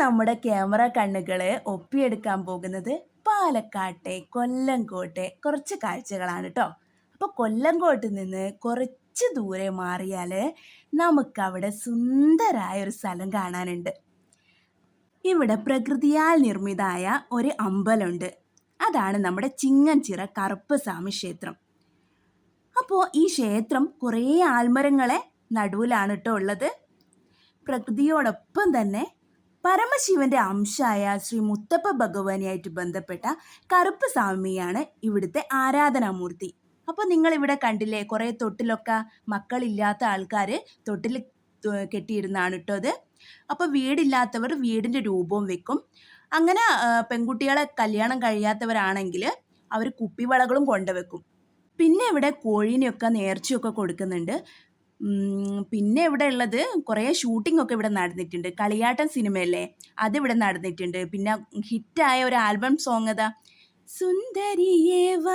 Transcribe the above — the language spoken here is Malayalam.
നമ്മുടെ ക്യാമറ കണ്ണുകളെ ഒപ്പിയെടുക്കാൻ പോകുന്നത് പാലക്കാട്ടെ കൊല്ലംകോട്ടെ കുറച്ച് കാഴ്ചകളാണ് കേട്ടോ അപ്പോൾ കൊല്ലംകോട്ട് നിന്ന് കുറച്ച് ദൂരെ മാറിയാൽ നമുക്കവിടെ സുന്ദരായ ഒരു സ്ഥലം കാണാനുണ്ട്. ഇവിടെ പ്രകൃതിയാൽ നിർമ്മിതമായ ഒരു അമ്പലമുണ്ട്. അതാണ് നമ്മുടെ ചിങ്ങൻചിറ കറുപ്പസ്വാമി ക്ഷേത്രം. അപ്പോൾ ഈ ക്ഷേത്രം കുറേ ആൽമരങ്ങളെ നടുവിലാണ് കേട്ടോ ഉള്ളത്. പ്രകൃതിയോടൊപ്പം തന്നെ പരമശിവന്റെ അംശമായ ശ്രീ മുത്തപ്പ ഭഗവാനുമായിട്ട് ബന്ധപ്പെട്ട കറുപ്പ് സ്വാമിയാണ് ഇവിടുത്തെ ആരാധനാമൂർത്തി. അപ്പോൾ നിങ്ങൾ ഇവിടെ കണ്ടില്ലേ കുറേ തൊട്ടിലൊക്കെ മക്കളില്ലാത്ത ആൾക്കാർ തൊട്ടിൽ കെട്ടിയിരുന്നാണ് കേട്ടോ അത് അപ്പോൾ വീടില്ലാത്തവർ വീടിന്റെ രൂപവും വെക്കും. അങ്ങനെ പെൺകുട്ടികളെ കല്യാണം കഴിയാത്തവരാണെങ്കിൽ അവർ കുപ്പിവളകളും കൊണ്ടുവെക്കും. പിന്നെ ഇവിടെ കോഴീനെയൊക്കെ നേർച്ചയൊക്കെ കൊടുക്കുന്നുണ്ട്. പിന്നെ ഇവിടെ ഉള്ളത് കുറേ ഷൂട്ടിംഗ് ഒക്കെ ഇവിടെ നടന്നിട്ടുണ്ട്. കളിയാട്ടം സിനിമയല്ലേ? അതിവിടെ നടന്നിട്ടുണ്ട്. പിന്നെ ഹിറ്റായ ഒരു ആൽബം സോങ് അതാ സുന്ദരിയേവ